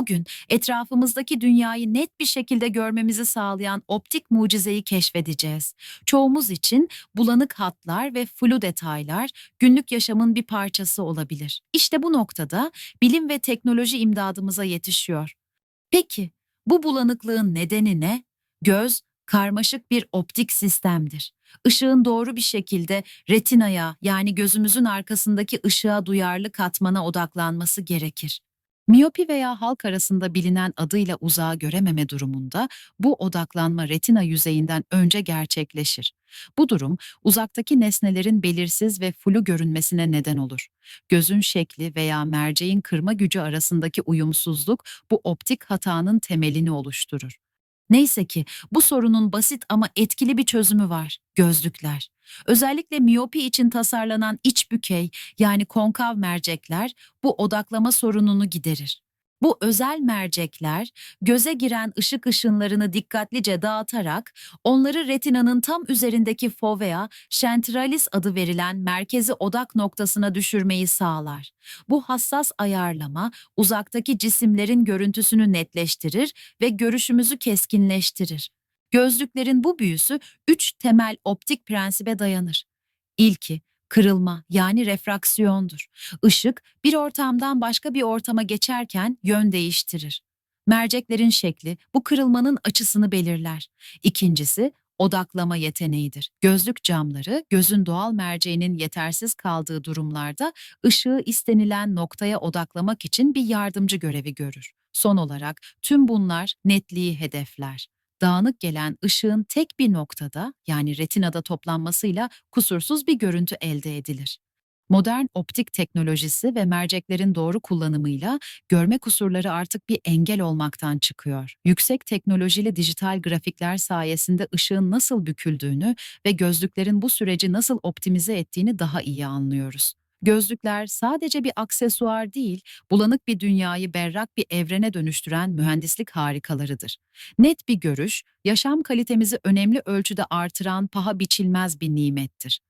Bugün etrafımızdaki dünyayı net bir şekilde görmemizi sağlayan optik mucizeyi keşfedeceğiz. Çoğumuz için bulanık hatlar ve flu detaylar günlük yaşamın bir parçası olabilir. İşte bu noktada bilim ve teknoloji imdadımıza yetişiyor. Peki bu bulanıklığın nedeni ne? Göz karmaşık bir optik sistemdir. Işığın doğru bir şekilde retinaya yani gözümüzün arkasındaki ışığa duyarlı katmana odaklanması gerekir. Miyopi veya halk arasında bilinen adıyla uzağı görememe durumunda bu odaklanma retina yüzeyinden önce gerçekleşir. Bu durum uzaktaki nesnelerin belirsiz ve flu görünmesine neden olur. Gözün şekli veya merceğin kırma gücü arasındaki uyumsuzluk bu optik hatanın temelini oluşturur. Neyse ki bu sorunun basit ama etkili bir çözümü var. Gözlükler. Özellikle miyopi için tasarlanan iç bükey yani konkav mercekler bu odaklama sorununu giderir. Bu özel mercekler göze giren ışık ışınlarını dikkatlice dağıtarak onları retinanın tam üzerindeki fovea centralis adı verilen merkezi odak noktasına düşürmeyi sağlar. Bu hassas ayarlama uzaktaki cisimlerin görüntüsünü netleştirir ve görüşümüzü keskinleştirir. Gözlüklerin bu büyüsü üç temel optik prensibe dayanır. İlki, kırılma yani refraksiyondur. Işık bir ortamdan başka bir ortama geçerken yön değiştirir. Merceklerin şekli bu kırılmanın açısını belirler. İkincisi, odaklama yeteneğidir. Gözlük camları gözün doğal merceğinin yetersiz kaldığı durumlarda ışığı istenilen noktaya odaklamak için bir yardımcı görevi görür. Son olarak tüm bunlar netliği hedefler dağınık gelen ışığın tek bir noktada yani retinada toplanmasıyla kusursuz bir görüntü elde edilir. Modern optik teknolojisi ve merceklerin doğru kullanımıyla görme kusurları artık bir engel olmaktan çıkıyor. Yüksek teknolojili dijital grafikler sayesinde ışığın nasıl büküldüğünü ve gözlüklerin bu süreci nasıl optimize ettiğini daha iyi anlıyoruz. Gözlükler sadece bir aksesuar değil, bulanık bir dünyayı berrak bir evrene dönüştüren mühendislik harikalarıdır. Net bir görüş, yaşam kalitemizi önemli ölçüde artıran paha biçilmez bir nimettir.